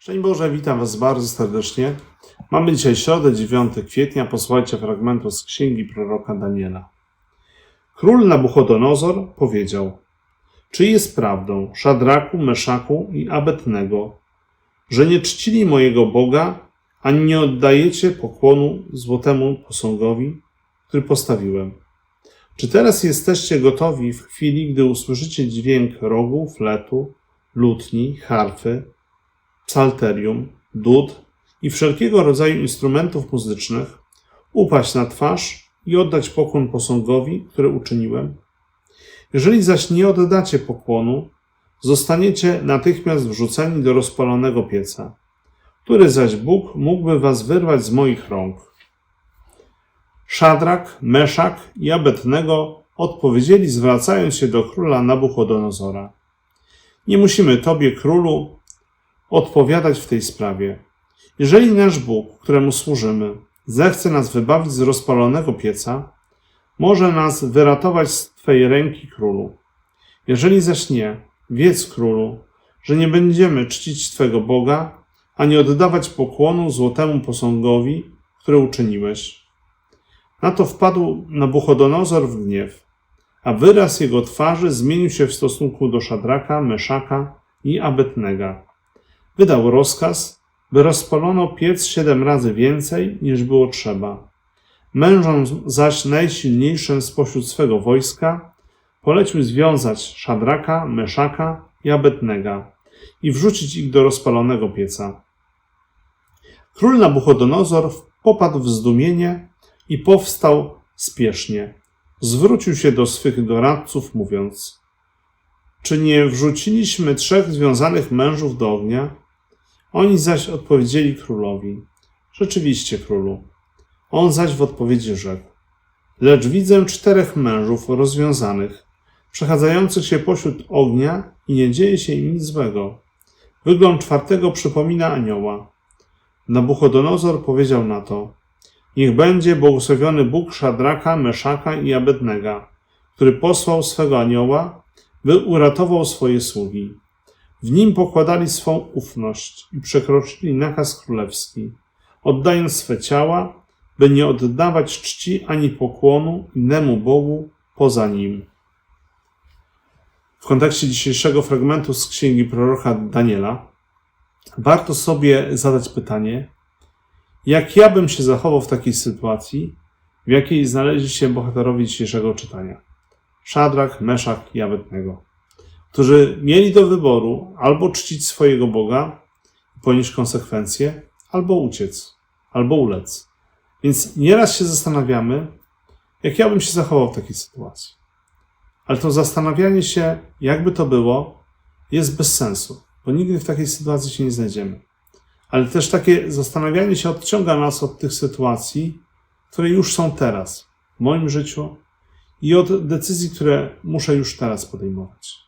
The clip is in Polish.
Szczęść Boże, witam Was bardzo serdecznie. Mamy dzisiaj środę, 9 kwietnia. Posłuchajcie fragmentu z księgi proroka Daniela. Król Nabuchodonozor powiedział: Czy jest prawdą, Szadraku, Meszaku i Abednego, że nie czcili mojego Boga, ani nie oddajecie pokłonu złotemu posągowi, który postawiłem? Czy teraz jesteście gotowi w chwili, gdy usłyszycie dźwięk rogu, fletu, lutni, harfy, psalterium, dud i wszelkiego rodzaju instrumentów muzycznych, upaść na twarz i oddać pokłon posągowi, który uczyniłem? Jeżeli zaś nie oddacie pokłonu, zostaniecie natychmiast wrzuceni do rozpalonego pieca, który zaś Bóg mógłby was wyrwać z moich rąk. Szadrak, Meszak i Abednego odpowiedzieli, zwracając się do króla Nabuchodonozora. Nie musimy Tobie, królu, odpowiadać w tej sprawie. Jeżeli nasz Bóg, któremu służymy, zechce nas wybawić z rozpalonego pieca, może nas wyratować z Twej ręki, królu. Jeżeli zaś nie, wiedz, królu, że nie będziemy czcić Twego Boga, ani oddawać pokłonu złotemu posągowi, który uczyniłeś. Na to wpadł Nabuchodonozor w gniew, a wyraz jego twarzy zmienił się w stosunku do Szadraka, Meszaka i Abednego. Wydał rozkaz, by rozpalono piec siedem razy więcej, niż było trzeba. Mężom zaś najsilniejszym spośród swego wojska polecił związać Szadraka, Meszaka i Abednego i wrzucić ich do rozpalonego pieca. Król Nabuchodonozor popadł w zdumienie i powstał spiesznie. Zwrócił się do swych doradców, mówiąc: Czy nie wrzuciliśmy trzech związanych mężów do ognia? Oni zaś odpowiedzieli królowi: Rzeczywiście, królu. On zaś w odpowiedzi rzekł: Lecz widzę czterech mężów rozwiązanych, przechadzających się pośród ognia i nie dzieje się im nic złego. Wygląd czwartego przypomina anioła. Nabuchodonozor powiedział na to: Niech będzie błogosławiony Bóg Szadraka, Meszaka i Abednego, który posłał swego anioła, by uratował swoje sługi. W nim pokładali swą ufność i przekroczyli nakaz królewski, oddając swe ciała, by nie oddawać czci ani pokłonu innemu Bogu poza nim. W kontekście dzisiejszego fragmentu z księgi proroka Daniela, warto sobie zadać pytanie, jak ja bym się zachował w takiej sytuacji, w jakiej znaleźli się bohaterowie dzisiejszego czytania? Szadrak, Meszak i Abednego, którzy mieli do wyboru albo czcić swojego Boga ponieść konsekwencje, albo uciec, albo ulec. Więc nieraz się zastanawiamy, jak ja bym się zachował w takiej sytuacji. Ale to zastanawianie się, jakby to było, jest bez sensu, bo nigdy w takiej sytuacji się nie znajdziemy ale też takie zastanawianie się odciąga nas od tych sytuacji, które już są teraz w moim życiu i od decyzji, które muszę już teraz podejmować.